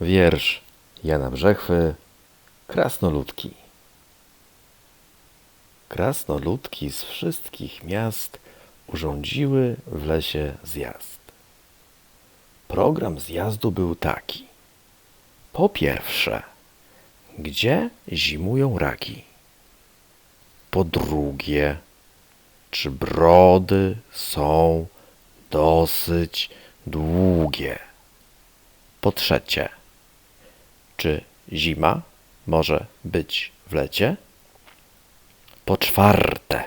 Wiersz Jana Brzechwy Krasnoludki Krasnoludki z wszystkich miast urządziły w lesie zjazd. Program zjazdu był taki. Po pierwsze, gdzie zimują raki? Po drugie, czy brody są dosyć długie? Po trzecie, czy zima może być w lecie? Po czwarte,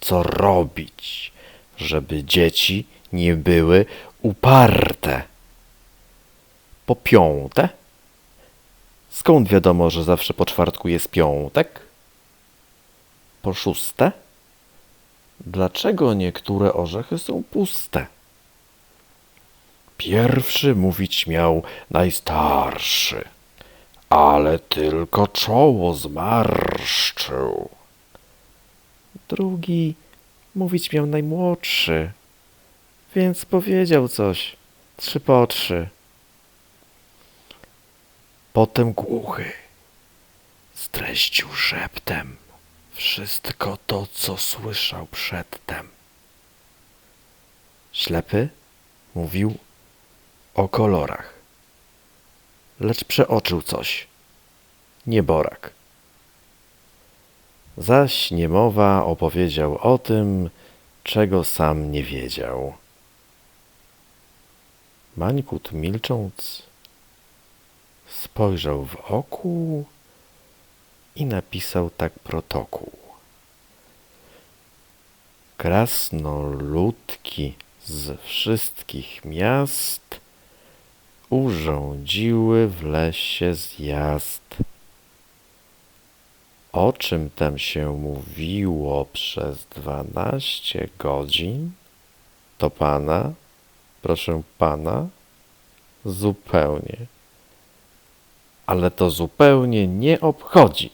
co robić, żeby dzieci nie były uparte? Po piąte, skąd wiadomo, że zawsze po czwartku jest piątek? Po szóste, dlaczego niektóre orzechy są puste? Pierwszy mówić miał najstarszy, ale tylko czoło zmarszczył. Drugi mówić miał najmłodszy, więc powiedział coś trzy po trzy. Potem głuchy streścił szeptem wszystko to, co słyszał przedtem. Ślepy mówił o kolorach, lecz przeoczył coś. Nieborak. Zaś niemowa opowiedział o tym, czego sam nie wiedział. Mańkut milcząc, spojrzał w oku i napisał tak protokół. Krasnoludki z wszystkich miast urządziły w lesie zjazd. O czym tam się mówiło przez dwanaście godzin, to pana, proszę pana, zupełnie, ale to zupełnie nie obchodzi.